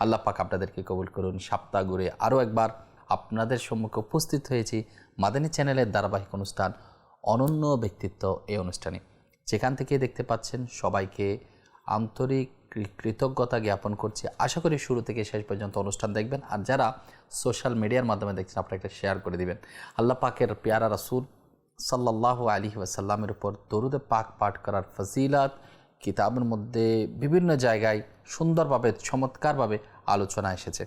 আল্লাহ পাক আপনাদেরকে কবুল করুন। সপ্তাহ ঘুরে আরও একবার আপনাদের সম্মুখে উপস্থিত হয়েছি মাদানী চ্যানেলের ধারাবাহিক অনুষ্ঠান অনন্য ব্যক্তিত্ব এই অনুষ্ঠানে। যেখান থেকে দেখতে পাচ্ছেন সবাইকে আন্তরিক কৃতজ্ঞতা জ্ঞাপন করছি। আশা করি শুরু থেকে শেষ পর্যন্ত অনুষ্ঠান দেখবেন আর যারা সোশ্যাল মিডিয়ার মাধ্যমে দেখছেন আপনারা একটা শেয়ার করে দিবেন। আল্লাহ পাকের পেয়ারা রাসূল সাল্লাল্লাহু আলাইহি ওয়াসাল্লামের উপর দরুদে পাক পাঠ করার ফজিলাত কিতাবের মধ্যে বিভিন্ন জায়গায় সুন্দরভাবে, চমৎকারভাবে আলোচনা এসেছে।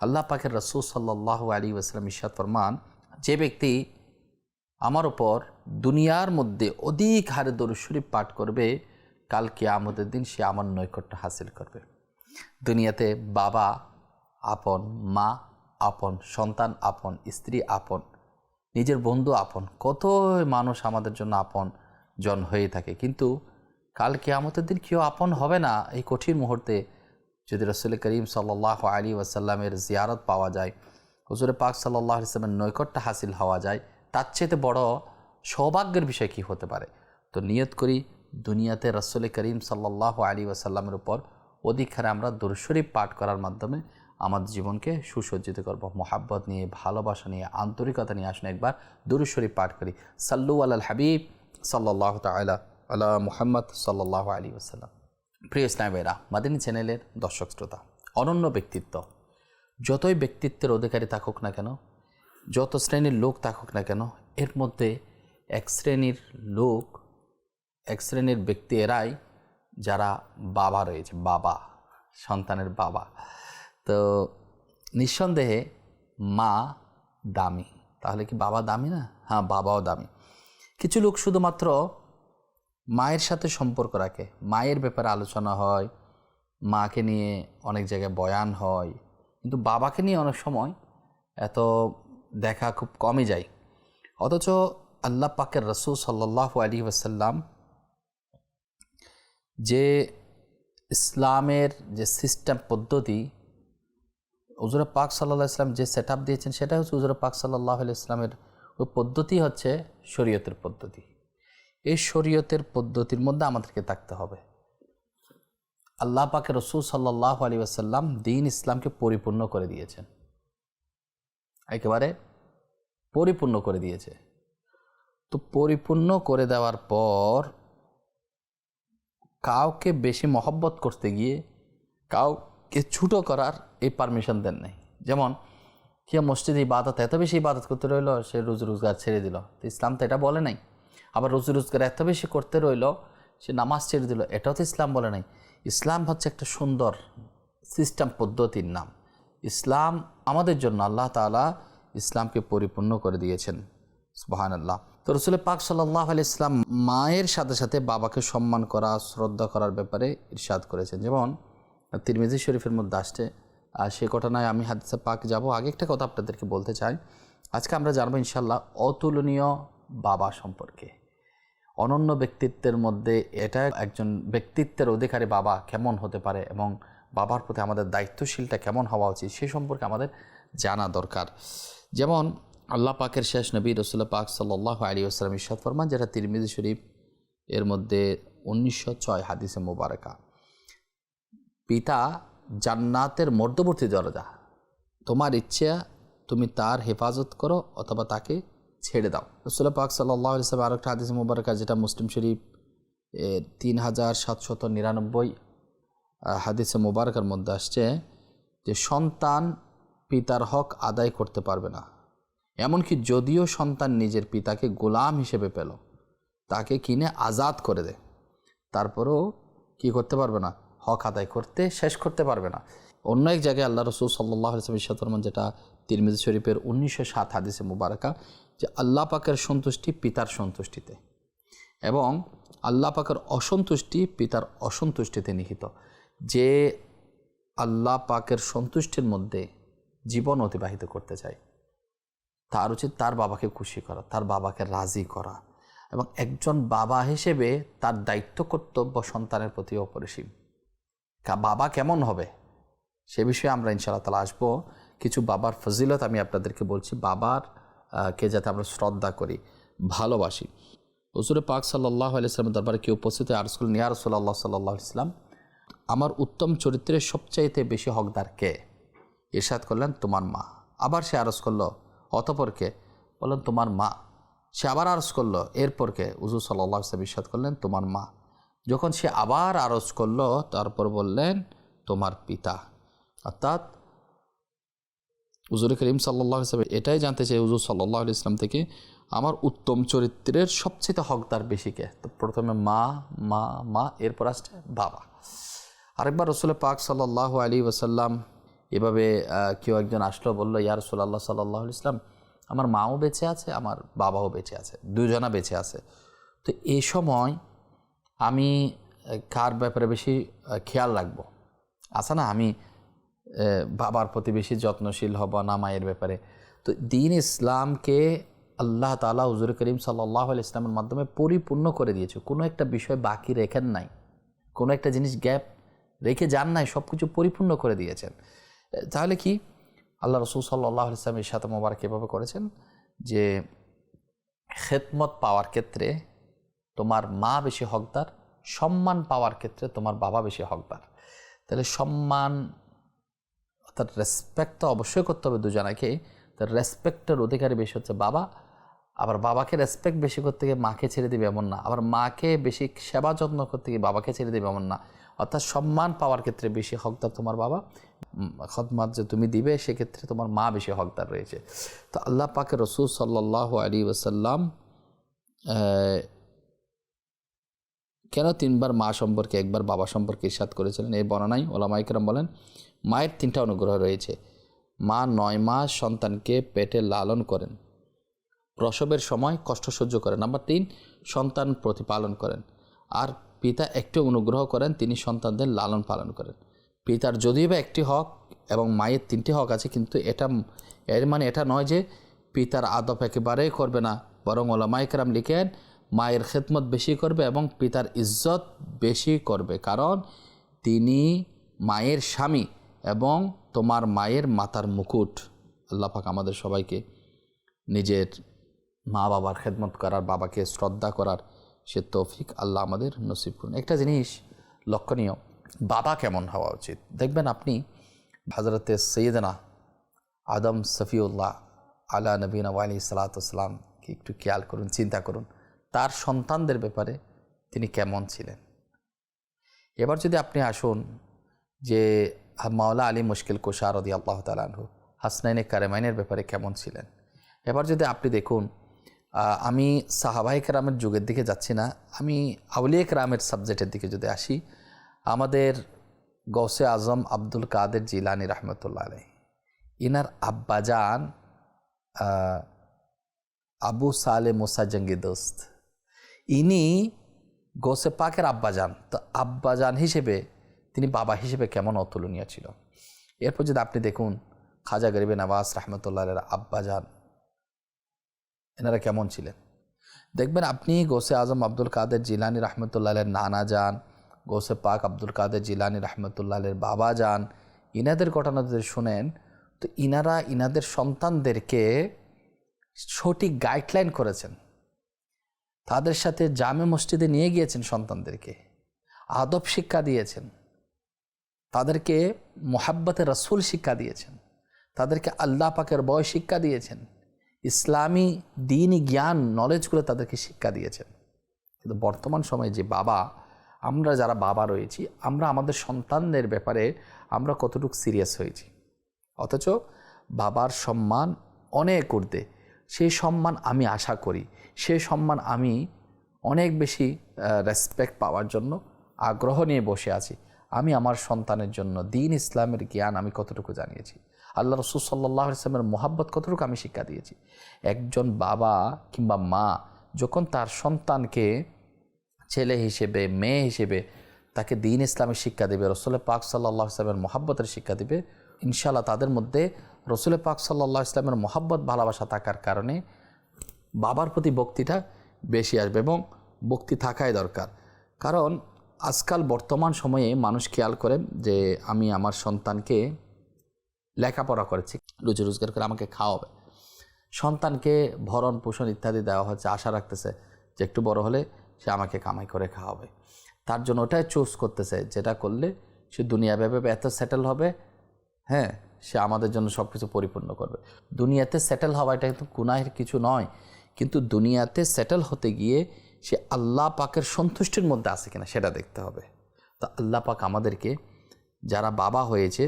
আল্লাহ পাকের রসুল সাল্লাহ আলী ওয়াসালাম ইশাদ ফরমান, যে ব্যক্তি আমার ওপর দুনিয়ার মধ্যে অধিক হারে দরুদ শরীফ পাঠ করবে কালকে আমাদের দিন সে আমার নৈকট্য হাসিল করবে। দুনিয়াতে বাবা আপন, মা আপন, সন্তান আপন, স্ত্রী আপন, নিজের বন্ধু আপন কত মানুষ আমাদের জন্য আপন জন হয়ে থাকে। কিন্তু কাল কেয়ামতের দিন কেউ আপন হবে না এই কঠিন মুহূর্তে যদি রসুল করিম সাল্লাহ আলী ওয়াসাল্লামের জিয়ারত পাওয়া যায়, হুজুরে পাক সাল্লাহ ইসলামের নৈকট্য হাসিল হওয়া যায়, তার চেয়ে বড় সৌভাগ্যের বিষয় কি হতে পারে? তো নিয়ত করি, দুনিয়াতে রসুল করিম সাল্লাহ আলী ওয়াসাল্লামের উপর অধিক হারে আমরা দুরশরীফ পাঠ করার মাধ্যমে আমাদের জীবনকে সুসজ্জিত করব। মোহাব্বত নিয়ে, ভালোবাসা নিয়ে, আন্তরিকতা নিয়ে আসুন একবার দুরুশরীফ পাঠ করি। সাল্লু আল হাবিব সাল্লাহ তালা আল্লাহ মুহাম্মদ সাল্লাহ আলী ওসাল্লাম প্রিয় ইসলামেরা মাদিনী চ্যানেলের দর্শক শ্রোতা, অনন্য ব্যক্তিত্ব। যতই ব্যক্তিত্বের অধিকারী থাকুক না কেন, যত শ্রেণির লোক থাকুক না কেন, এর মধ্যে এক শ্রেণির লোক, এক শ্রেণির ব্যক্তি এরাই যারা বাবা রয়েছে, বাবা, সন্তানের বাবা। তো নিঃসন্দেহে মা দামি। তাহলে কি বাবা দামি না? হ্যাঁ বাবাও দামি। কিছু লোক শুধুমাত্র মায়ের সাথে সম্পর্ক রাখে। মায়ের ব্যাপারে আলোচনা হয়, মাকে নিয়ে অনেক জায়গায় বয়ান হয়, কিন্তু বাবাকে নিয়ে অনেক সময় এত দেখা খুব কমই যায়। অথচ আল্লাহ পাকের রসুল সাল্লাহ আলী ওয়াসাল্লাম যে ইসলামের যে সিস্টেম, পদ্ধতি উজুর পাক সাল্লাহ ইসলাম যে সেট দিয়েছেন, সেটা হচ্ছে উজুর পাক সাল্লাহ ইসলামের ওই পদ্ধতি হচ্ছে শরীয়তের পদ্ধতি। এই শরীয়তের পদ্ধতির মধ্যে আমাদেরকে থাকতে হবে। আল্লাহ পাকে রসুল সাল্লাহ আলী আসাল্লাম দিন ইসলামকে পরিপূর্ণ করে দিয়েছেন। একেবারে পরিপূর্ণ করে দিয়েছে। তো পরিপূর্ণ করে দেওয়ার পর কাউকে বেশি মহব্বত করতে গিয়ে কাউকে ছুটো করার এই পারমিশন দেন নাই। যেমন কেউ মসজিদে ইবাদত, এত বেশি ইবাদত করতে রইল, সে রোজ রোজগার ছেড়ে দিল। তো ইসলাম তো এটা বলে নাই। আবার রোজ রোজগার এত বেশি করতে রইল সে নামাজ ছেড়ে দিল। এটাও তো ইসলাম বলে নাই। ইসলাম হচ্ছে একটা সুন্দর সিস্টেম পদ্ধতির নাম। ইসলাম আমাদের জন্য আল্লাহ তাআলা ইসলামকে পরিপূর্ণ করে দিয়েছেন। সুবাহান আল্লাহ তো রসুল পাক সাল্লাহ আলি ইসলাম মায়ের সাথে সাথে বাবাকে সম্মান করা, শ্রদ্ধা করার ব্যাপারে ইরশাদ করেছেন। যেমন তিরমিজি শরীফের মধ্যে আসছে। আর সে ঘটনায় আমি হাদিসে পাক যাব। আগে একটা কথা আপনাদেরকে বলতে চাই। আজকে আমরা জানব ইনশাল্লাহ অতুলনীয় বাবা সম্পর্কে। অনন্য ব্যক্তিত্বের মধ্যে এটা একজন ব্যক্তিত্বের অধিকারী বাবা কেমন হতে পারে এবং বাবার প্রতি আমাদের দায়িত্বশীলটা কেমন হওয়া উচিত সে সম্পর্কে আমাদের জানা দরকার। যেমন আল্লাহ পাকের শেষ নবী রসুল্লাহ পাক সাল্লাহ আলী আসসালাম ইসাদ ফরমান, যেটা তিরমিজি শরীফ এর মধ্যে উনিশশো ছয় হাদিসে মোবারকা। পিতা জান্নাতের মধ্যবর্তী দরজা। তোমার ইচ্ছা তুমি তার হেফাজত করো অথবা তাকে ছেড়ে দাও। রসুল্লাহ পাক সাল্লাহ ইসলাম আর একটা হাদিস মুবারকা যেটা মুসলিম শরীফ এর তিন হাজার সাতশত নিরানব্বই হাদিসে মুবারকার মধ্যে আসছে যে সন্তান পিতার হক আদায় করতে পারবে না। এমনকি যদিও সন্তান নিজের পিতাকে গোলাম হিসেবে পেল, তাকে কিনে আজাদ করে দেয় তারপরেও কি করতে পারবে না? হক আদায় করতে, শেষ করতে পারবে না। অন্য এক জায়গায় আল্লাহ রসুল সাল্লাহ ইসলাম যেটা তিরমিজি শরীফের উনিশশো সাত হাদিসে মুবারকা যে আল্লাহ পাকের সন্তুষ্টি পিতার সন্তুষ্টিতে এবং আল্লাহ পাকের অসন্তুষ্টি পিতার অসন্তুষ্টিতে নিহিত। যে আল্লাহ পাকের সন্তুষ্টির মধ্যে জীবন অতিবাহিত করতে চায়, তার উচিত তার বাবাকে খুশি করা, তার বাবাকে রাজি করা এবং একজন বাবা হিসেবে তার দায়িত্ব, কর্তব্য সন্তানের প্রতি অপরিসীম। বাবা কেমন হবে? সে বিষয়ে আমরা ইনশাআল্লাহ তালা আসব। কিছু বাবার ফজিলত আমি আপনাদেরকে বলছি। বাবার কে যাতে আমরা শ্রদ্ধা করি, ভালোবাসি। হজুরে পাক সাল্লাহ আলাইসলামের দরবারে কেউ উপস্থিত আরজ করলেন, ইয়া রসুল্লাহ সাল্লাহ ইসলাম আমার উত্তম চরিত্রের সবচাইতে বেশি হকদার কে? ইরশাদ করলেন, তোমার মা। আবার সে আরজ করল, অতপর কে? বললেন, তোমার মা। সে আবার আরজ করল, এরপর কে? উজু সাল্লাহ ইসলাম ইরশাদ করলেন, তোমার মা। যখন সে আবার আরজ করল, তারপর বললেন, তোমার পিতা। অর্থাৎ হুজুর করিম সাল্লাহ ইসলাম এটাই জানতে চাই হুজুর সাল্লাহ ইসলাম থেকে আমার উত্তম চরিত্রের সবচেয়ে হকদার বেশি কে? তো প্রথমে মা মা মা এরপর আসছে বাবা। আরেকবার রসুল পাক সাল্লাহ আলী ওসাল্লাম এভাবে কেউ একজন আসলো বলল ইয়া রসুল্লাহ সাল্লাহ ইসলাম আমার মাও বেঁচে আছে আমার বাবাও বেঁচে আছে দুজনা বেঁচে আছে। তো এই সময় আমি কার ব্যাপারে বেশি খেয়াল রাখব? আছে না আমি এ, বাবার প্রতি বেশি যত্নশীল হব না মায়ের ব্যাপারে। তো দিন ইসলামকে আল্লাহ তালা হুজুর করিম সাল্লাহ ইসলামের মাধ্যমে পরিপূর্ণ করে দিয়েছে। কোনো একটা বিষয় বাকি রেখেন নাই, কোনো একটা জিনিস গ্যাপ রেখে যান নাই সব কিছু পরিপূর্ণ করে দিয়েছেন। তাহলে কি? আল্লাহ রসুল সাল্লাহ ইসলামের সাথে মোবারক এভাবে করেছেন যে, খেদমত পাওয়ার ক্ষেত্রে তোমার মা বেশি হকদার, সম্মান পাওয়ার ক্ষেত্রে তোমার বাবা বেশি হকদার। তাহলে সম্মান অর্থাৎ রেসপেক্ট তো অবশ্যই করতে হবে দুজনাকে। তার রেসপেক্টের অধিকারী বেশি হচ্ছে বাবা। আবার বাবাকে রেসপেক্ট বেশি করতে গিয়ে মাকে ছেড়ে দেবে এমন না। আবার মাকে বেশি সেবা যত্ন করতে গিয়ে বাবাকে ছেড়ে দেবে এমন না। অর্থাৎ সম্মান পাওয়ার ক্ষেত্রে বেশি হকদার তোমার বাবা। খদমাত যে তুমি দিবে, সেক্ষেত্রে তোমার মা বেশি হকদার রয়েছে। তো আল্লাহ পাকে রসুল সাল্লাহ আলী ওসাল্লাম কেন তিনবার মা সম্পর্কে, একবার বাবা সম্পর্কে ইরশাদ করেছিলেন? এই বর্ণনায় ওলামাইকরাম বলেন মায়ের তিনটা অনুগ্রহ রয়েছে। মা নয় মাস সন্তানকে পেটে লালন করেন। প্রসবের সময় কষ্ট সহ্য করেন। নাম্বার তিন, সন্তান প্রতিপালন করেন। আর পিতা একটি অনুগ্রহ করেন, তিনি সন্তানদের লালন পালন করেন। পিতার যদিও বা একটি হক এবং মায়ের তিনটি হক আছে, কিন্তু এটা, এর মানে এটা নয় যে পিতার আদব একেবারেই করবে না। বরং ওলা ওলামাইকরাম লিখেন, মায়ের খেদমত বেশি করবে এবং পিতার ইজ্জত বেশি করবে। কারণ তিনি মায়ের স্বামী। এবং তোমার মায়ের মাতার মুকুট। আল্লাহ পাক আমাদের সবাইকে নিজের মা বাবার খেদমত করার, বাবাকে শ্রদ্ধা করার সে তৌফিক আল্লাহ আমাদের নসিব করুন। একটা জিনিস লক্ষণীয়, বাবা কেমন হওয়া উচিত? দেখবেন আপনি হজরতে সৈয়দনা আদম সফিউল্লাহ আলা নবীন আলী সালাতামকে একটু খেয়াল করুন, চিন্তা করুন, তার সন্তানদের ব্যাপারে তিনি কেমন ছিলেন? এবার যদি আপনি আসুন যে মাওলা আলী মুশকিল কোষা রদি আল্লাহ তালাহু হাসনাইনে কারেমাইনের ব্যাপারে কেমন ছিলেন? এবার যদি আপনি দেখুন আমি সাহাবাহিক রামের যুগের দিকে যাচ্ছি না, আমি আউলিয়া রামের সাবজেক্টের দিকে যদি আসি, আমাদের গৌসে আজম আব্দুল কাদের জিলানি রহমতুল্লাহ আলাই ইনার আব্বাজান আবু সালে মোসা জঙ্গি দোস্ত। ইনি গোসে পাকের আব্বাজান তো আব্বাজান হিসেবে তিনি বাবা হিসেবে কেমন অতুলনীয় ছিল? এরপর যদি আপনি দেখুন, খাজা গরিবে নওয়াজ রহমতুল্লাহ আব্বাজান এনারা কেমন ছিলেন? দেখবেন আপনি গোসে আজম আব্দুল কাদের জিলানি রহমতুল্লাহ নানা যান গোসে পাক আব্দুল কাদের জিলানি রহমতুল্লাহ বাবা যান ইনাদের ঘটনা যদি শুনেন, তো ইনারা ইনাদের সন্তানদেরকে সঠিক গাইডলাইন করেছেন। তাদের সাথে জামে মসজিদে নিয়ে গিয়েছেন সন্তানদেরকে। আদব শিক্ষা দিয়েছেন। তাদেরকে মোহাব্বতের রসুল শিক্ষা দিয়েছেন। তাদেরকে আল্লাহ পাকের বয় শিক্ষা দিয়েছেন। ইসলামী দিনই জ্ঞান নলেজগুলো তাদেরকে শিক্ষা দিয়েছেন। কিন্তু বর্তমান সময়ে যে বাবা, আমরা যারা বাবা রয়েছি, আমরা আমাদের সন্তানদের ব্যাপারে আমরা কতটুকু সিরিয়াস হয়েছি। অথচ বাবার সম্মান অনেক ঊর্ধ্বে। সেই সম্মান আমি আশা করি। সেই সম্মান আমি অনেক বেশি রেসপেক্ট পাওয়ার জন্য আগ্রহ নিয়ে বসে আছি। আমি আমার সন্তানের জন্য দিন ইসলামের জ্ঞান আমি কতটুকু জানিয়েছি? আল্লাহ রসুল সাল্লাহ ইসলামের মোহাব্বত কতটুকু আমি শিক্ষা দিয়েছি? একজন বাবা কিংবা মা যখন তার সন্তানকে ছেলে হিসেবে, মেয়ে হিসেবে তাকে দিন ইসলামের শিক্ষা দেবে, রসুল পাক সাল্লাহ ইসলামের মোহাব্বতের শিক্ষা দেবে ইনশাল্লাহ তাদের মধ্যে রসুল পাক সাল্লাহ ইসলামের মহাব্বত, ভালোবাসা থাকার কারণে বাবার প্রতি ভক্তিটা বেশি আসবে এবং ভক্তি থাকাই দরকার। কারণ আজকাল বর্তমান সময়ে মানুষ খেয়াল করে যে আমি আমার সন্তানকে লেখাপড়া করেছি, রুজি রোজগার করে আমাকে খাওয়াবে। সন্তানকে ভরণ পোষণ ইত্যাদি দেওয়া হচ্ছে, আশা রাখতেছে যে একটু বড় হলে সে আমাকে কামাই করে খাওয়াবে। তার জন্য ওটাই চুজ করতেছে, যেটা করলে সে দুনিয়া ভেবে এত সেটেল হবে হ্যাঁ সে আমাদের জন্য সব কিছু পরিপূর্ণ করবে। দুনিয়াতে সেটেল হওয়া এটা কিন্তু গুনাহের কিছু নয়, কিন্তু দুনিয়াতে সেটেল হতে গিয়ে সে আল্লাহ পাকের সন্তুষ্টির মধ্যে আছে কিনা সেটা দেখতে হবে। তো আল্লাহ পাক আমাদেরকে যারা বাবা হয়েছে,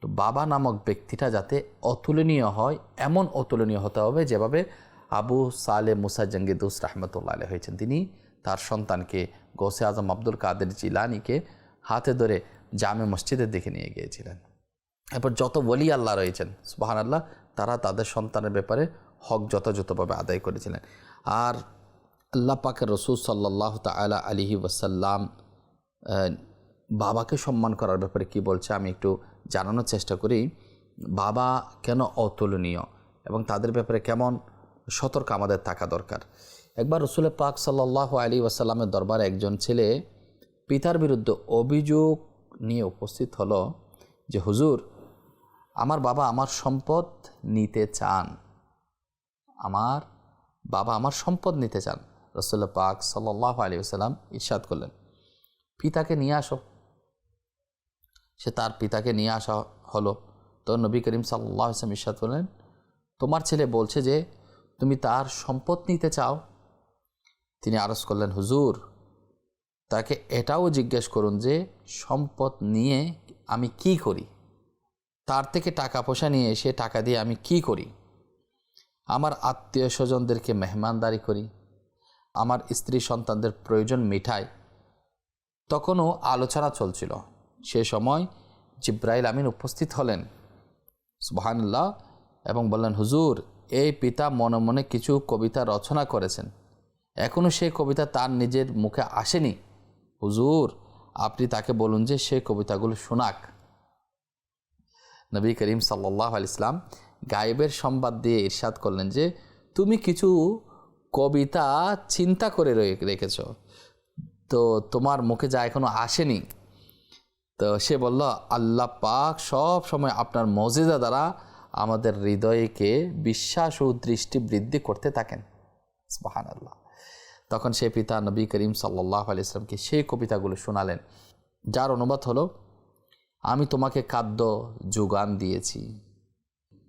তো বাবা নামক ব্যক্তিটা যাতে অতুলনীয় হয়, এমন অতুলনীয় হতে হবে যেভাবে আবু সালে মুসা জঙ্গিদুস রহমতুল্লাহ আলী হয়েছেন। তিনি তার সন্তানকে গৌসে আজম আব্দুল কাদের জিলানিকে হাতে ধরে জামে মসজিদের দিকে নিয়ে গিয়েছিলেন। এরপর যত বলি আল্লাহ রয়েছেন সুবাহান আল্লাহ তারা তাদের সন্তানের ব্যাপারে হক যথাযথভাবে আদায় করেছিলেন। আর আল্লাহ পাকের রসুল সাল্লাহ তালা আলিহি ওয়াসাল্লাম বাবাকে সম্মান করার ব্যাপারে কি বলছে আমি একটু জানানোর চেষ্টা করি। বাবা কেন অতুলনীয় এবং তাদের ব্যাপারে কেমন সতর্ক আমাদের থাকা দরকার? একবার রসুল পাক সাল্লাহ আলী ওয়াসাল্লামের দরবারে একজন ছেলে পিতার বিরুদ্ধে অভিযোগ নিয়ে উপস্থিত হলো যে, হুজুর, আমার বাবা আমার সম্পদ নিতে চান। আমার বাবা আমার সম্পদ নিতে চান। রসুল্লা পাক সাল্লাহ আলী সাল্লাম ইরশাদ করলেন। পিতাকে নিয়ে আসো। সে তার পিতাকে নিয়ে আসা হলো। তো নবী করিম সাল্লাহ ইসলাম ইরশাদ করলেন, তোমার ছেলে বলছে যে, তুমি তার সম্পদ নিতে চাও। তিনি আরজ করলেন, হুজুর, তাকে এটাও জিজ্ঞেস করুন যে, সম্পদ নিয়ে আমি কি করি? তার থেকে টাকা পয়সা নিয়ে এসে টাকা দিয়ে আমি কি করি? আমার আত্মীয় স্বজনদেরকে মেহমানদারি করি। আমার স্ত্রী সন্তানদের প্রয়োজন মিঠাই। তখনও আলোচনা চলছিল। সে সময় জিব্রাইল আমিন উপস্থিত হলেন। সুবাহান্লাহ এবং বললেন, হুজুর, এই পিতা মনে মনে কিছু কবিতা রচনা করেছেন। এখনও সেই কবিতা তার নিজের মুখে আসেনি। হুজুর, আপনি তাকে বলুন যে সেই কবিতাগুলো শোনাক। নবী করিম সাল্লাহ আল ইসলাম গায়েবের সংবাদ দিয়ে ইরশাদ করলেন যে, তুমি কিছু কবিতা চিন্তা করে রেখেছ। তো তোমার মুখে যা এখনও আসেনি, তো সে বলল, আল্লাহ পাক সব সময় আপনার মজিদা দ্বারা আমাদের হৃদয়কে বিশ্বাস ও দৃষ্টি বৃদ্ধি করতে থাকেন। সুবাহান আল্লাহ তখন সে পিতা নবী করিম সাল্লাহ আলি ইসলামকে সেই কবিতাগুলো শোনালেন, যার অনুবাদ হলো, আমি তোমাকে খাদ্য যোগান দিয়েছি,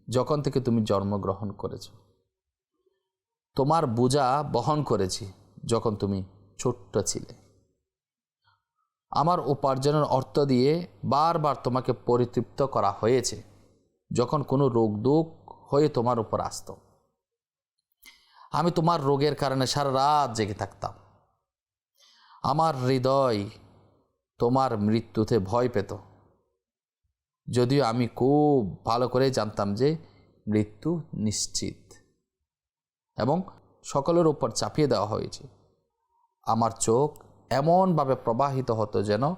যখন থেকে তুমি জন্মগ্রহণ করেছ। তোমার বোঝা বহন করেছি যখন তুমি ছোট্ট ছিলে। আমার উপার্জনের অর্থ দিয়ে বারবার তোমাকে পরিতৃপ্ত করা হয়েছে যখন কোনো রোগ দুঃখ হয়ে তোমার উপর আসত। আমি তোমার রোগের কারণে সারা রাত জেগে থাকতাম। আমার হৃদয় তোমার মৃত্যুতে ভয় পেত। যদিও আমি খুব ভালো করে জানতাম যে মৃত্যু নিশ্চিত। এবং সকলের উপর চাপিয়ে দেওয়া হয়েছে। আমার চোখ এমনভাবে প্রবাহিত হতো যেন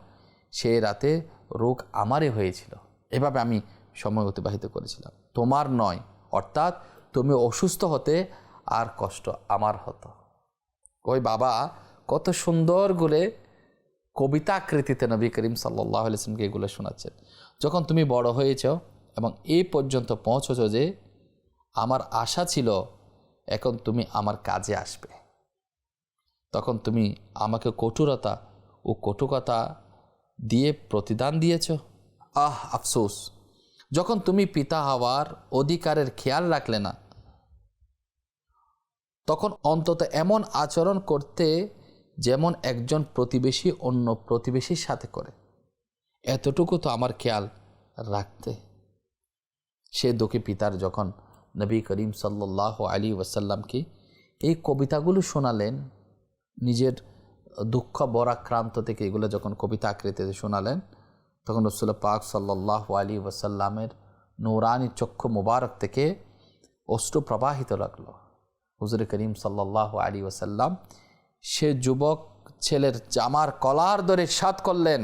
সেই রাতে রোগ আমারই হয়েছিল। এভাবে আমি সময় অতিবাহিত করেছিলাম। তোমার নয়, অর্থাৎ তুমি অসুস্থ হতে আর কষ্ট আমার হতো। ওই বাবা কত সুন্দর করে কবিতা আকৃতিতে নবী করিম সাল্লাহ এগুলো শোনাচ্ছেন। যখন তুমি বড় হয়েছ এবং এই পর্যন্ত পৌঁছছ যে আমার আশা ছিল এখন তুমি আমার কাজে আসবে। তখন তুমি আমাকে কঠোরতা ও কটুকতা দিয়ে প্রতিদান দিয়েছ। আহ, আফসোস। যখন তুমি পিতা হওয়ার অধিকারের খেয়াল রাখলে না, তখন অন্তত এমন আচরণ করতে যেমন একজন প্রতিবেশী অন্য প্রতিবেশীর সাথে করে। এতটুকু তো আমার খেয়াল রাখতে। সে দুঃখী পিতার যখন নবী করিম সাল্লাহ আলী ওয়াসাল্লামকে এই কবিতাগুলো শোনালেন, নিজের দুঃখ বরাক্রান্ত থেকে এগুলো যখন কবিতা আকৃতিতে শোনালেন, তখন রসুল পাক সাল্লাহ আলী ওয়াসাল্লামের নৌরানি চক্ষু মুবারক থেকে অশ্রু প্রবাহিত লাগল। হুজুর করিম সাল্লাহ আলী ওয়াসাল্লাম সে যুবক ছেলের জামার কলার ধরে সাত করলেন,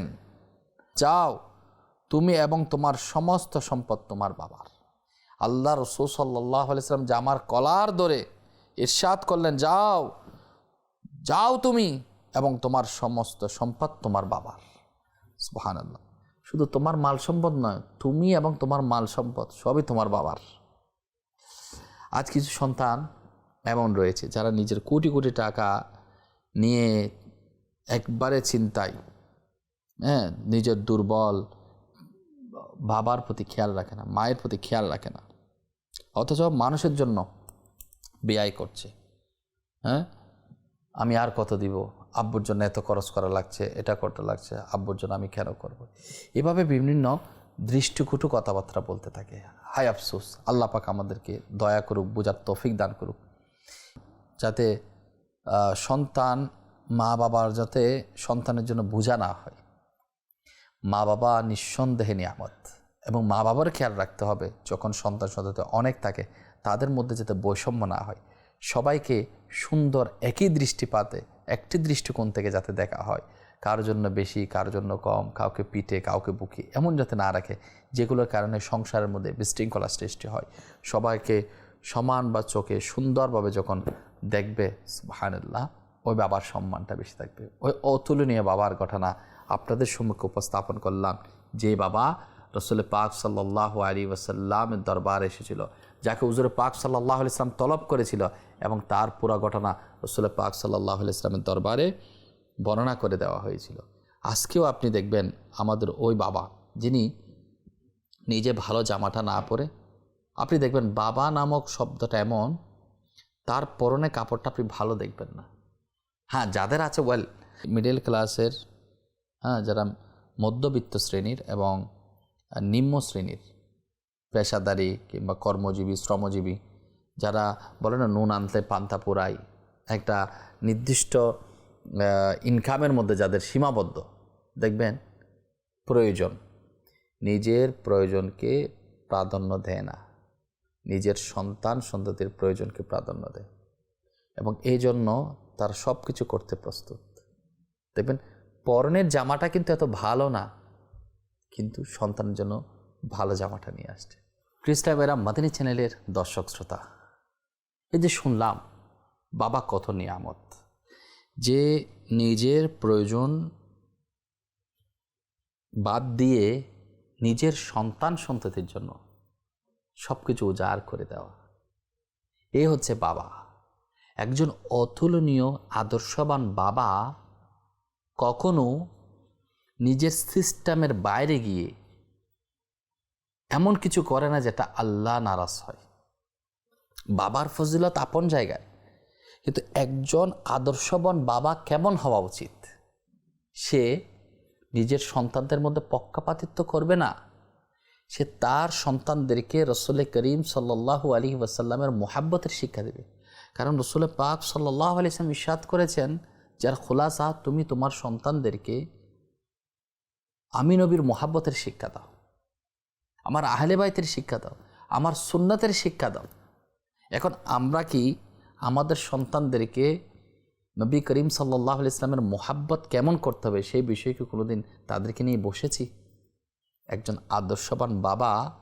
যাও, তুমি এবং তোমার সমস্ত সম্পদ তোমার বাবার। আল্লাহ রসুল সাল্লাহ আলাইসাল্লাম জামার কলার ধরে ইরশাদ করলেন, যাও যাও তুমি এবং তোমার সমস্ত সম্পদ তোমার বাবার। সুহান আল্লাহ শুধু তোমার মাল সম্পদ নয়, তুমি এবং তোমার মাল সম্পদ সবই তোমার বাবার। আজ কিছু সন্তান এমন রয়েছে যারা নিজের কোটি কোটি টাকা নিয়ে একবারে চিন্তায় হ্যাঁ নিজের দুর্বল বাবার প্রতি খেয়াল রাখে না, মায়ের প্রতি খেয়াল রাখে না। অথচ মানুষের জন্য ব্যয় করছে। হ্যাঁ? আমি আর কত দিব? আব্বুর জন্য এত খরচ করা লাগছে, এটা করতে লাগছে, আব্বুর জন্য আমি কেন করব। এভাবে বিভিন্ন দৃষ্টিকটু কথাবার্তা বলতে থাকে। হায় আফসোস, আল্লাহ পাক আমাদেরকে দয়া করুক, বোঝার তৌফিক দান করুক। যাতে সন্তান মা বাবার যাতে সন্তানের জন্য বোঝা না হয়। মা বাবা নিঃসন্দেহে নিয়ামত। এবং মা বাবার খেয়াল রাখতে হবে যখন সন্তান সন্ততি অনেক থাকে, তাদের মধ্যে যাতে বৈষম্য না হয়। সবাইকে সুন্দর একই দৃষ্টিপাতে, একটি দৃষ্টিকোণ থেকে যাতে দেখা হয়। কার জন্য বেশি, কার জন্য কম, কাউকে পিঠে কাউকে বুকি, এমন যাতে না রাখে, যেগুলোর কারণে সংসারের মধ্যে বিশৃঙ্খলা সৃষ্টি হয়। সবাইকে সমান বা চোখে সুন্দরভাবে যখন দেখবে, সুবহানাল্লাহ, ওই বাবার সম্মানটা বেশি থাকবে। ওই অতুলনীয় বাবার ঘটনা আপনাদের সম্মুখে উপস্থাপন করলাম। যে বাবা রসুল পাক সাল্লাহ আলী ওসাল্লামের দরবার এসেছিল, যাকে উজুর পাক সাল্লাহ ইসলাম তলব করেছিল এবং তার পুরা ঘটনা রসুল পাক সাল্লাহ ইসলামের দরবারে বর্ণনা করে দেওয়া হয়েছিল। আজকেও আপনি দেখবেন আমাদের ওই বাবা, যিনি নিজে ভালো জামাটা না পরে, আপনি দেখবেন বাবা নামক শব্দটা এমন, তার পরনে কাপড়টা আপনি ভালো দেখবেন না। হ্যাঁ যাদের আছে ওয়েল মিডল ক্লাসের হ্যাঁ যারা মধ্যবিত্ত শ্রেণির এবং নিম্ন শ্রেণির পেশাদারি কিংবা কর্মজীবী, শ্রমজীবী, যারা বলে না, নুন আনতে পান্তা পোড়াই একটা নির্দিষ্ট ইনকামের মধ্যে যাদের সীমাবদ্ধ, দেখবেন, প্রয়োজন। নিজের প্রয়োজনকে প্রাধান্য দেয় না। নিজের সন্তান সন্ততির প্রয়োজনকে প্রাধান্য দেয়। এবং এই জন্য তার সব কিছু করতে প্রস্তুত। দেখবেন, পরনের জামাটা কিন্তু এত ভালো না। কিন্তু সন্তানের জন্য ভালো জামাটা নিয়ে আসছে। ক্রিস্টাবেরা মাদিনী চ্যানেলের দর্শক শ্রোতা, এই যে শুনলাম, বাবা কত নিয়ামত। যে নিজের প্রয়োজন বাদ দিয়ে নিজের সন্তান সন্ততির জন্য সব কিছু উজাড় করে দেওয়া। এ হচ্ছে বাবা। একজন অতুলনীয়, আদর্শবান বাবা কখনো নিজের সিস্টেমের বাইরে গিয়ে এমন কিছু করে না যেটা আল্লাহ নারাজ হয়। বাবার ফজিলত আপন জায়গায়, কিন্তু একজন আদর্শবান বাবা কেমন হওয়া উচিত? সে নিজের সন্তানদের মধ্যে পক্ষপাতিত্ব করবে না। সে তার সন্তানদেরকে রসুল করিম সাল্লাহু আলী ওয়াসাল্লামের মোহাব্বতের শিক্ষা দেবে। কারণ রসুল পাক সাল্লাহ আলি ইসলাম ইস্বাদ করেছেন, যার খোলাসা তুমি তোমার সন্তানদেরকে আমি নবীর মোহাব্বতের শিক্ষা দাও। আমার আহলে বাইতের শিক্ষা দাও। আমার সুন্নতের শিক্ষা দাও। এখন আমরা কি আমাদের সন্তানদেরকে নবী করিম সাল্লাহ ইসলামের মোহাব্বত কেমন করতে হবে সেই বিষয়ে কি কোনোদিন তাদেরকে নিয়ে বসেছি? একজন আদর্শবান বাবা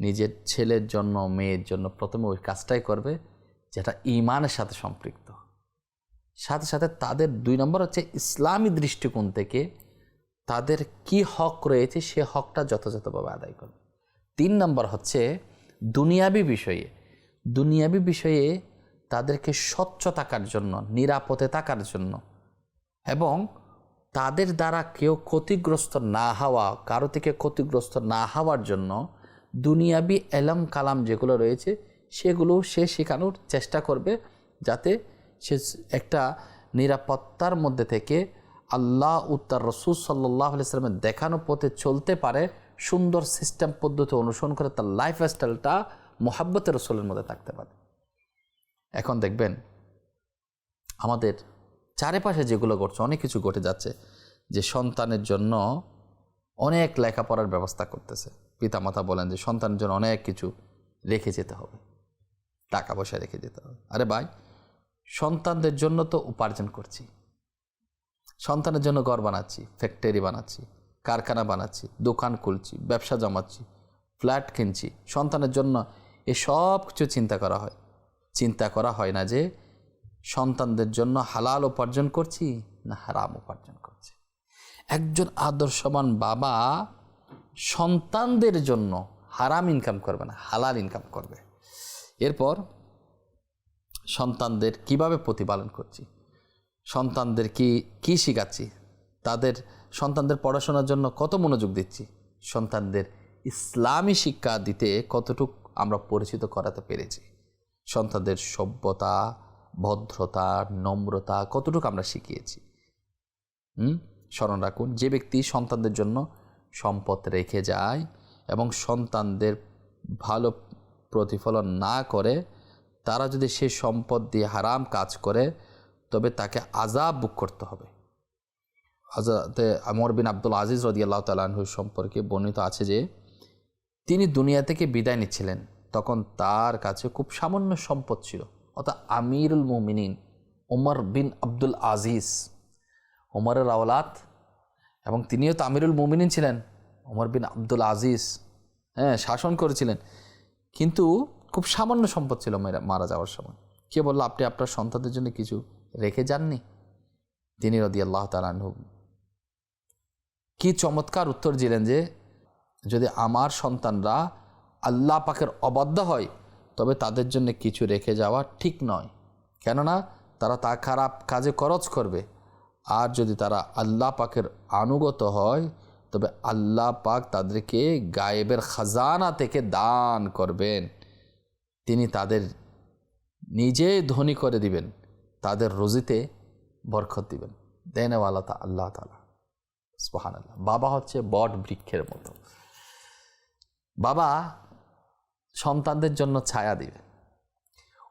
নিজের ছেলের জন্য, মেয়ের জন্য প্রথমে ওই কাজটাই করবে যেটা ইমানের সাথে সম্পৃক্ত। সাথে সাথে তাদের দুই নম্বর হচ্ছে ইসলামী দৃষ্টিকোণ থেকে তাদের কি হক রয়েছে সে হকটা যথাযথভাবে আদায় করবে। তিন নম্বর হচ্ছে দুনিয়াবি বিষয়ে। দুনিয়াবি বিষয়ে তাদেরকে স্বচ্ছ থাকার জন্য, নিরাপদে থাকার জন্য এবং তাদের দ্বারা কেউ ক্ষতিগ্রস্ত না হওয়া, কারও থেকে ক্ষতিগ্রস্ত না হওয়ার জন্য দুনিয়াবি এলম কালাম যেগুলো রয়েছে সেগুলো সে শেখানোর চেষ্টা করবে যাতে সে একটা নিরাপত্তার মধ্যে থেকে আল্লাহ উত্তর রসুল সাল্লাহ সাল্লামের দেখানো পথে চলতে পারে সুন্দর সিস্টেম পদ্ধতি অনুসরণ করে তার লাইফ স্টাইলটা মোহাব্বতের রসুলের মধ্যে থাকতে পারে। এখন দেখবেন আমাদের চারিপাশে যেগুলো ঘটছে, অনেক কিছু ঘটে যাচ্ছে যে সন্তানের জন্য অনেক লেখাপড়ার ব্যবস্থা করতেছে। পিতামাতা বলেন যে সন্তানের জন্য অনেক কিছু রেখে যেতে হবে, টাকা পয়সা রেখে যেতে হবে। আরে ভাই, সন্তানদের জন্য তো উপার্জন করছি। সন্তানের জন্য ঘর বানাচ্ছি ফ্যাক্টরি বানাচ্ছি, কারখানা বানাচ্ছি, দোকান খুলছি, ব্যবসা জমাচ্ছি ফ্ল্যাট কিনছি। সন্তানের জন্য এসব কিছু চিন্তা করা হয়। চিন্তা করা হয় না যে সন্তানদের জন্য হালাল উপার্জন করছি না হারাম উপার্জন করছি। একজন আদর্শবান বাবা সন্তানদের জন্য হারাম ইনকাম করবে না, হালাল ইনকাম করবে। এরপর সন্তানদের কীভাবে প্রতিপালন করছি? সন্তানদের কি কি শেখাচ্ছি? তাদের সন্তানদের পড়াশোনার জন্য কত মনোযোগ দিচ্ছি? সন্তানদের ইসলামী শিক্ষা দিতে কতটুক আমরা পরিচিত করাতে পেরেছি? সন্তানদের সভ্যতা, ভদ্রতা, নম্রতা কতটুকু আমরা শিখিয়েছি? হুম? স্মরণ রাখুন, যে ব্যক্তি সন্তানদের জন্য সম্পদ রেখে যায় এবং সন্তানদের ভালো প্রতিফলন না করে, তারা যদি সে সম্পদ দিয়ে হারাম কাজ করে তবে তাকে আজাব বুক করতে হবে। হজরতে আমর বিন আব্দুল আজিজ রদি আল্লাহ তালাহুর সম্পর্কে বর্ণিত আছে যে, তিনি দুনিয়া থেকে বিদায় নিচ্ছিলেন। তখন তার কাছে খুব সামান্য সম্পদ ছিল, অর্থাৎ আমিরুল মুমিনিন ওমর বিন আব্দুল আজিজ। ওমরের আওলাত এবং তিনিও তো আমিরুল মুমিনিন ছিলেন, ওমর বিন আব্দুল আজিজ হ্যাঁ শাসন করেছিলেন। কিন্তু খুব সামান্য সম্পদ ছিল মারা যাওয়ার সময়। কে বলল, আপনি আপনার সন্তানদের জন্য কিছু রেখে যাননি? তিনি রদি আল্লাহ তালানহু কি চমৎকার উত্তর দিলেন যে, যদি আমার সন্তানরা আল্লাহ পাকের অবাধ্য হয়, তবে তাদের জন্য কিছু রেখে যাওয়া ঠিক নয়। কেননা, তারা তা খারাপ কাজে খরচ করবে। আর যদি তারা আল্লাহ পাকের আনুগত হয়, তবে আল্লাহ পাক তাদেরকে গায়েবের খাজানা থেকে দান করবেন। তিনি তাদের নিজে ধনী করে দিবেন। তাদের রুজিতে বরকত দিবেন। দেনেওয়ালা তা আল্লাহ তালা আল্লাহ বাবা হচ্ছে বট বৃক্ষের মতো। বাবা সন্তানদের জন্য ছায়া দিবে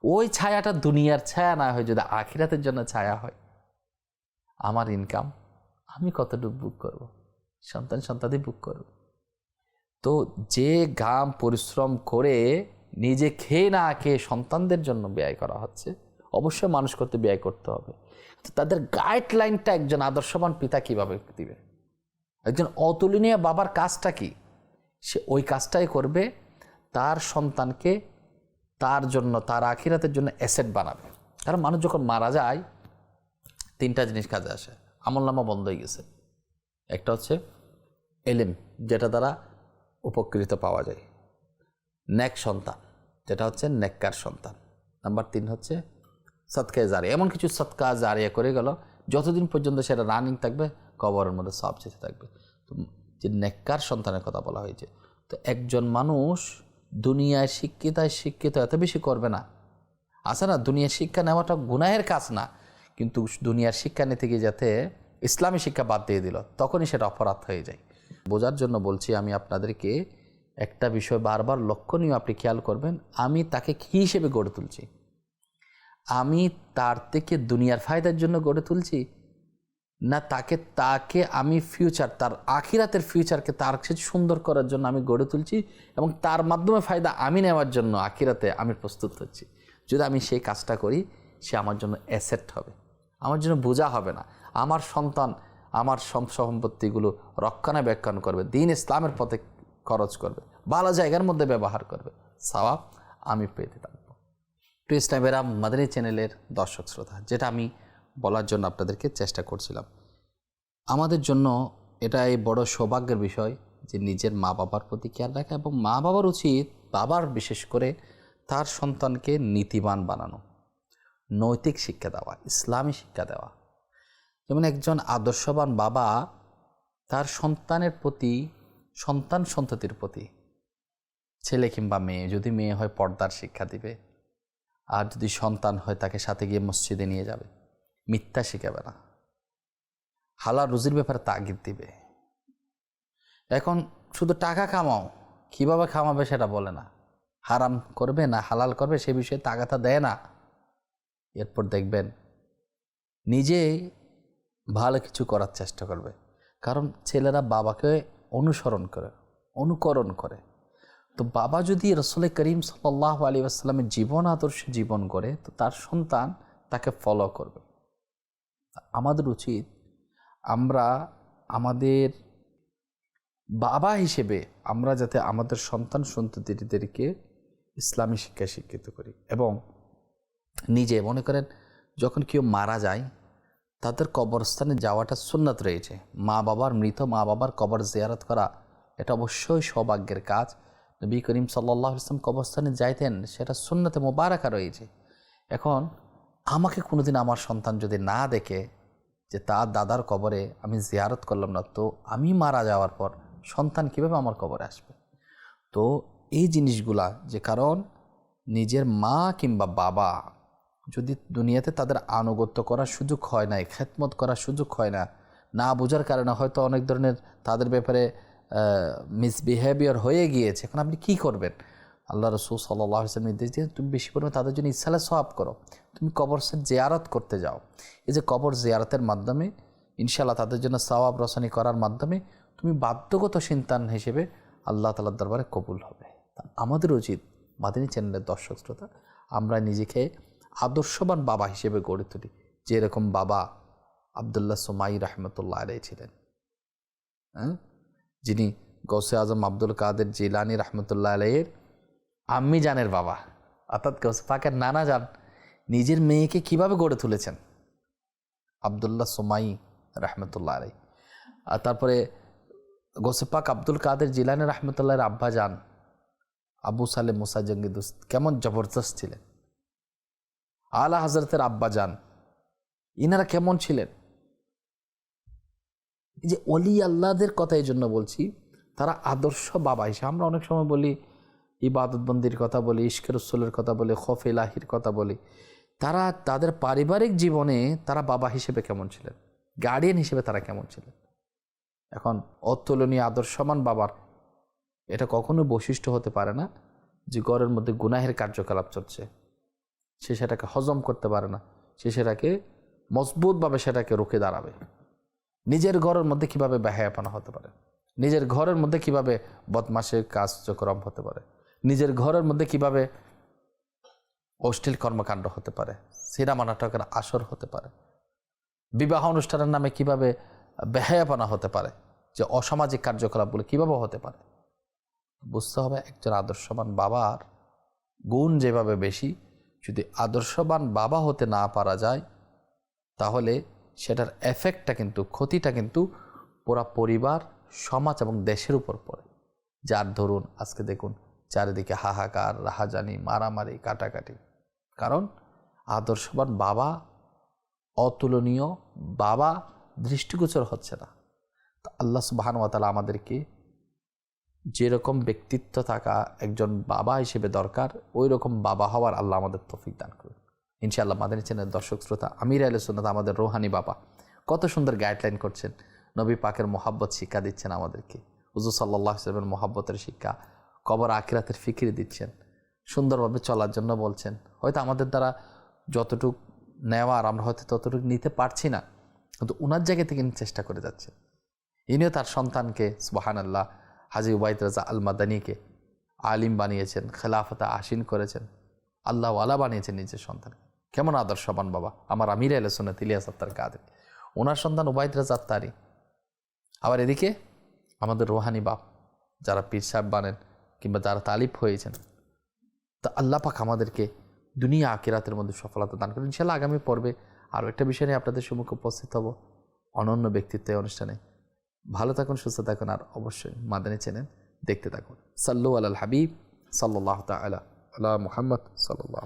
ওই ছায়াটা দুনিয়ার ছায়া না হয়, যদি আখিরাতের জন্য ছায়া হয়। আমার ইনকাম আমি কতটুকু বুক করব? সন্তান সন্তানই বুক করব। তো যে ঘাম পরিশ্রম করে নিজে খেয়ে না খেয়ে সন্তানদের জন্য ব্যয় করা হচ্ছে অবশ্যই মানুষ করতে ব্যয় করতে হবে। তো তাদের গাইডলাইনটা একজন আদর্শবান পিতা কীভাবে দিবে? একজন অতুলনীয় বাবার কাজটা কি? সে ওই কাজটাই করবে, তার সন্তানকে তার জন্য, তার আখিরাতের জন্য অ্যাসেট বানাবে। কারণ মানুষ যখন মারা যায়, তিনটা জিনিস কাজে আসে। আমলনামা বন্ধ হয়ে গেছে। একটা হচ্ছে এলেম, যেটা দ্বারা উপকৃত পাওয়া যায়। ন্যাক সন্তান, যেটা হচ্ছে নেককার সন্তান। নাম্বার তিন হচ্ছে সৎকায় জারিয়া এমন কিছু সৎকা জারিয়া করে গেল, যতদিন পর্যন্ত সেটা রানিং থাকবে, কবরের মধ্যে সব যেতে থাকবে। তো যে নেককার সন্তানের কথা বলা হয়েছে। তো একজন মানুষ দুনিয়ায় শিক্ষিতায় শিক্ষিত এত বেশি করবে না। আছে না, দুনিয়ার শিক্ষা নেওয়াটা গুনাহের কাজ না, কিন্তু দুনিয়ার শিক্ষা নিতে গিয়ে যাতে ইসলামী শিক্ষা বাদ দিয়ে দিল, তখনই সেটা অপরাধ হয়ে যায়। বোঝার জন্য বলছি আমি আপনাদেরকে একটা বিষয় বারবার লক্ষণীয় আপনি খেয়াল করবেন, আমি তাকে কী হিসেবে গড়ে তুলছি? আমি তার থেকে দুনিয়ার ফায়দার জন্য গড়ে তুলছি, না তাকে তাকে আমি ফিউচার তার আখিরাতের ফিউচারকে তার কাছে সুন্দর করার জন্য আমি গড়ে তুলছি এবং তার মাধ্যমে ফায়দা আমি নেওয়ার জন্য আখিরাতে আমি প্রস্তুত হচ্ছি। যদি আমি সেই কাজটা করি, সে আমার জন্য অ্যাসেট হবে। আমার জন্য বোঝা হবে না। আমার সন্তান আমার সম্পত্তিগুলো রক্ষণাবেক্ষণ করবে, দিন ইসলামের পথে খরচ করবে, ভালো জায়গার মধ্যে ব্যবহার করবে। সওয়াব আমি পেতে থাকব প্রিয় ইসলামেরা মাদানী চ্যানেলের দর্শক শ্রোতা, যেটা আমি বলার জন্য আপনাদেরকে চেষ্টা করছিলাম। আমাদের জন্য এটা এই বড় সৌভাগ্যের বিষয় যে নিজের মা বাবার প্রতি খেয়াল রাখা এবং মা বাবার উচিত বাবার বিশেষ করে তার সন্তানকে নীতিবান বানানো, নৈতিক শিক্ষা দেওয়া, ইসলামী শিক্ষা দেওয়া। যেমন একজন আদর্শবান বাবা তার সন্তানের প্রতি, সন্তান সন্ততির প্রতি, ছেলে কিংবা মেয়ে, যদি মেয়ে হয় পর্দার শিক্ষা দিবে আর যদি সন্তান হয়, তাকে সাথে গিয়ে মসজিদে নিয়ে যাবে। মিথ্যা শিখাবে না। হালাল রুজির ব্যাপারে তাগিদ দিবে। এখন শুধু টাকা কামাও, কীভাবে কামাবে সেটা বলে না। হারাম করবে না, হালাল করবে সে বিষয়ে তাগাতা দেয় না। এরপর দেখবেন নিজে ভালো কিছু করার চেষ্টা করবে। কারণ ছেলেরা বাবাকে অনুসরণ করে, অনুকরণ করে। তো বাবা যদি রসুল করিম সাল্লাহ আলী আসসালামের জীবন, আদর্শে জীবন করে তো তার সন্তান তাকে ফলো করবে। আমাদের উচিত আমরা আমাদের বাবা হিসেবে আমরা যাতে আমাদের সন্তান সন্ততিদেরকে ইসলামী শিক্ষায় শিক্ষিত করি এবং নিজে মনে করেন যখন কেউ মারা যায়, তাদের কবরস্থানে যাওয়াটা সুন্নাত রয়েছে। মা বাবার মৃত মা বাবার কবর জিয়ারত করা এটা অবশ্যই সৌভাগ্যের কাজ। নবী করিম সাল্লাহ ইসলাম কবরস্থানে যাইতেন, সেটা সুন্নতে মোবারকা রয়েছে। এখন আমাকে কোনোদিন আমার সন্তান যদি না দেখে যে তার দাদার কবরে আমি জিয়ারত করলাম না, তো আমি মারা যাওয়ার পর সন্তান কীভাবে আমার কবরে আসবে? তো এই জিনিসগুলা যে কারণ নিজের মা কিংবা বাবা যদি দুনিয়াতে তাদের আনুগত্য করার সুযোগ হয় না, খেদমত করার সুযোগ হয় না না বোঝার কারণে হয়তো অনেক ধরনের তাদের ব্যাপারে মিসবিহেভিয়ার হয়ে গিয়েছে। এখন আপনি কি করবেন? আল্লাহ রসুল সাল্লাহ ইসলাম নির্দেশ দিয়ে তুমি বেশি পরিমাণে তাদের জন্য ইসালে সব করো। তুমি কবর জিয়ারত করতে যাও। এই যে কবর জেয়ারতের মাধ্যমে ইনশাল্লাহ তাদের জন্য সওয়াব রসানি করার মাধ্যমে তুমি বাধ্যগত সন্তান হিসেবে আল্লাহ তালার দরবারে কবুল হবে। আমাদের উচিত, মাদিনী চ্যানেলের দর্শক শ্রোতা, আমরা নিজেকে আদর্শবান বাবা হিসেবে গড়ে তুলি, যেরকম বাবা আবদুল্লাহ সোমাই রহমতুল্লাহ আলাই ছিলেন। হ্যাঁ? যিনি গৌসে আজম আব্দুল কাদের জিলানি রহমতুল্লাহ আলাইয়ের আম্মি জানের বাবা। অর্থাৎ গৌসে পাকের নানা যান নিজের মেয়েকে কীভাবে গড়ে তুলেছেন? আবদুল্লাহ সোমাই রহমতুল্লাহ আলাই আর তারপরে গোসেপাক আব্দুল কাদের জিলানি রহমতুল্লাহের আব্বা যান আবু সালে মুসা জঙ্গিদুস কেমন জবরদস্ত ছিলেন। আলা হজরতের আব্বা যান ইনারা কেমন ছিলেন? যে অলি আল্লাহদের কথা এই জন্য বলছি, তারা আদর্শ বাবা হিসেবে, আমরা অনেক সময় বলি ইবাদতবন্দির কথা বলি ইস্কের উসলের কথা বলি, খফ এলাহির কথা বলি। তারা তাদের পারিবারিক জীবনে তারা বাবা হিসেবে কেমন ছিলেন? গার্ডিয়ান হিসেবে তারা কেমন ছিলেন? এখন অতুলনীয় আদর্শমান বাবার এটা কখনো বৈশিষ্ট্য হতে পারে না যে ঘরের মধ্যে গুনাহের কার্যকলাপ চলছে। সে সেটাকে হজম করতে পারে না। সে সেটাকে মজবুতভাবে সেটাকে রুখে দাঁড়াবে। নিজের ঘরের মধ্যে কীভাবে ব্যাহায়াপনা হতে পারে? নিজের ঘরের মধ্যে কীভাবে বদমাসের কার্যক্রম হতে পারে? নিজের ঘরের মধ্যে কীভাবে অশ্লীল কর্মকাণ্ড হতে পারে? সিনেমা নাটকের আসর হতে পারে। বিবাহ অনুষ্ঠানের নামে কীভাবে বেহায়াপনা হতে পারে? যে অসামাজিক কার্যকলাপগুলো কীভাবে হতে পারে? বুঝতে হবে একজন আদর্শবান বাবার গুণ যেভাবে বেশি, যদি আদর্শবান বাবা হতে না পারা যায়, তাহলে সেটার এফেক্টটা কিন্তু, ক্ষতিটা কিন্তু পুরা পরিবার, সমাজ এবং দেশের উপর পড়ে। যার ধরুন, আজকে দেখুন, চারিদিকে হাহাকার, রাহাজানি, মারামারি, কাটাকাটি। কারণ, আদর্শবান বাবা, অতুলনীয় বাবা দৃষ্টিগোচর হচ্ছে না। তো আল্লাহ সুবাহানুয়াতালা আমাদেরকে যেরকম ব্যক্তিত্ব থাকা একজন বাবা হিসেবে দরকার ওই রকম বাবা হওয়ার আল্লাহ আমাদের তফিক দান করুন। ইনশাআল্লাহ মাদানী চ্যানেলের দর্শক শ্রোতা, আমির আল সুন্নাত আমাদের রোহানি বাবা, কত সুন্দর গাইডলাইন করছেন। নবী পাকের মোহাব্বত শিক্ষা দিচ্ছেন আমাদেরকে। হুজুর সাল্লাহ ইসলামের মোহাব্বতের শিক্ষা, কবর আখিরাতের ফিকিরি দিচ্ছেন। সুন্দরভাবে চলার জন্য বলছেন। হয়তো আমাদের দ্বারা যতটুক নেওয়ার আমরা হয়তো ততটুকু নিতে পারছি না, কিন্তু ওনার জায়গা থেকে চেষ্টা করে যাচ্ছেন। ইনিও তার সন্তানকে সুবাহান আল্লাহ হাজি উবাইদ রাজা আল মাদানিকে আলিম বানিয়েছেন, খেলাফতে আসীন করেছেন। আল্লাহ আলা বানিয়েছেন নিজের সন্তানকে। কেমন আদর্শবান বাবা? আমার আমির আল সোনা তিলিয়া সত্তার কাদের? ওনার সন্তান উবাইদ রাজা আত্মারি আবার এদিকে আমাদের রোহানি বাপ, যারা পীর সাহেব বানেন কিংবা যারা তালিফ হয়েছেন, তা আল্লাহ পাক আমাদেরকে দুনিয়া আকিরাতের মধ্যে সফলতা দান করেন। ইনশাল্লাহ আগামী পর্বে আরও একটা বিষয় নিয়ে আপনাদের সম্মুখে উপস্থিত হব অনন্য ব্যক্তিত্ব অনুষ্ঠানে। ভালো থাকুন, সুস্থ থাকুন আর অবশ্যই মাদানি চেনেন দেখতে থাকুন। সাল্লু আল হাবিব সাল্লাহ তালা আল্লাহ মুহাম্মদ সাল্লাহ